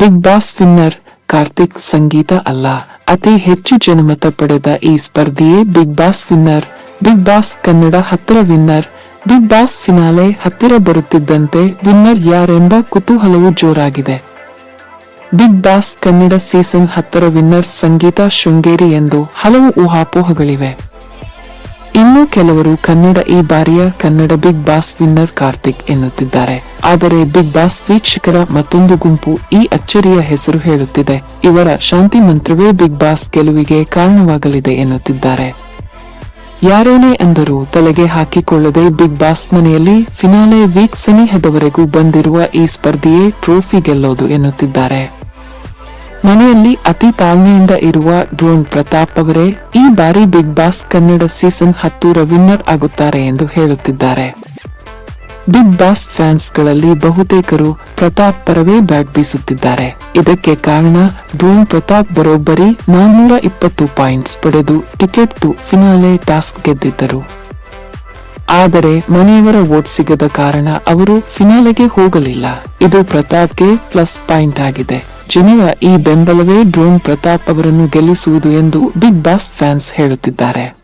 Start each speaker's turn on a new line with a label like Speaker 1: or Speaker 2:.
Speaker 1: Bigg Boss winner Karthik Sangeetha ಅಲ್ಲ. ಅತಿ ಹೆಚ್ಚು ಜನಮತ ಪಡೆದ ಈ ಸ್ಪರ್ಧೆಯೇ Bigg Boss winner. Bigg Boss Kannada ಹತ್ತಿರ ವಿನ್ನರ್. ಬಿಗ್ ಬಾಸ್ ಫಿನಾಲೆ ಹತ್ತಿರ ಬರುತ್ತಿದ್ದಂತೆ ವಿನ್ನರ್ ಯಾರೆಂಬ ಕುತೂಹಲವು ಜೋರಾಗಿದೆ. ಬಿಗ್ ಬಾಸ್ ಕನ್ನಡ ಸೀಸನ್ ಹತ್ತರ ವಿನ್ನರ್ ಸಂಗೀತ ಶೃಂಗೇರಿ ಎಂದು ಹಲವು ಊಹಾಪೋಹಗಳಿವೆ. ಇನ್ನೂ ಕೆಲವರು ಕನ್ನಡ ಈ ಬಾರಿಯ Kannada Bigg Boss winner Karthik ಎನ್ನುತ್ತಿದ್ದಾರೆ. ಆದರೆ ಬಿಗ್ ಬಾಸ್ ವೀಕ್ಷಕರ ಮತ್ತೊಂದು ಗುಂಪು ಈ ಅಚ್ಚರಿಯ ಹೆಸರು ಹೇಳುತ್ತಿದೆ. ಇವರ ಶಾಂತಿ ಮಂತ್ರವೇ ಬಿಗ್ ಬಾಸ್ ಗೆಲುವಿಗೆ ಕಾರಣವಾಗಲಿದೆ ಎನ್ನುತ್ತಿದ್ದಾರೆ. ಯಾರೇನೇ ಅಂದರೂ ತಲೆಗೆ ಹಾಕಿಕೊಳ್ಳದೆ ಬಿಗ್ ಬಾಸ್ ಮನೆಯಲ್ಲಿ ಫಿನಾಲೆ ವೀಕ್ ಸನಿಹದವರೆಗೂ ಬಂದಿರುವ ಈ ಸ್ಪರ್ಧೆಯೇ ಟ್ರೋಫಿ ಗೆಲ್ಲೋದು ಎನ್ನುತ್ತಿದ್ದಾರೆ. ಮನೆಯಲ್ಲಿ ಅತಿ ತಾಳ್ಮೆಯಿಂದ ಇರುವ ಡ್ರೋನ್ ಪ್ರತಾಪ್ ಅವರೇ ಈ ಬಾರಿ ಬಿಗ್ ಬಾಸ್ ಕನ್ನಡ ಸೀಸನ್ ಹತ್ತೂರ ವಿನ್ನರ್ ಆಗುತ್ತಾರೆ ಎಂದು ಹೇಳುತ್ತಿದ್ದಾರೆ. ಬಿಗ್ ಬಾಸ್ ಫ್ಯಾನ್ಸ್ಗಳಲ್ಲಿ ಬಹುತೇಕರು ಪ್ರತಾಪ್ ಪರವೇ ಬ್ಯಾಟ್ ಬೀಸುತ್ತಿದ್ದಾರೆ. ಇದಕ್ಕೆ ಕಾರಣ ಡ್ರೋನ್ ಪ್ರತಾಪ್ ಬರೋಬ್ಬರಿ ನಾನ್ನೂರ ಇಪ್ಪತ್ತು ಪಾಯಿಂಟ್ಸ್ ಪಡೆದು ಟಿಕೆಟ್ ಟು ಫಿನಾಲೆ ಟಾಸ್ಕ್ ಗೆದ್ದಿದ್ದರು. ಆದರೆ ಮನೆಯವರ ವೋಟ್ ಸಿಗದ ಕಾರಣ ಅವರು ಫಿನಾಲೆಗೆ ಹೋಗಲಿಲ್ಲ. ಇದು ಪ್ರತಾಪ್ಗೆ ಪ್ಲಸ್ ಪಾಯಿಂಟ್ ಆಗಿದೆ. ಜನರ ಈ ಬೆಂಬಲವೇ ಡ್ರೋನ್ ಪ್ರತಾಪ್ ಅವರನ್ನು ಗೆಲ್ಲಿಸುವುದು ಎಂದು ಬಿಗ್ ಬಾಸ್ ಫ್ಯಾನ್ಸ್ ಹೇಳುತ್ತಿದ್ದಾರೆ.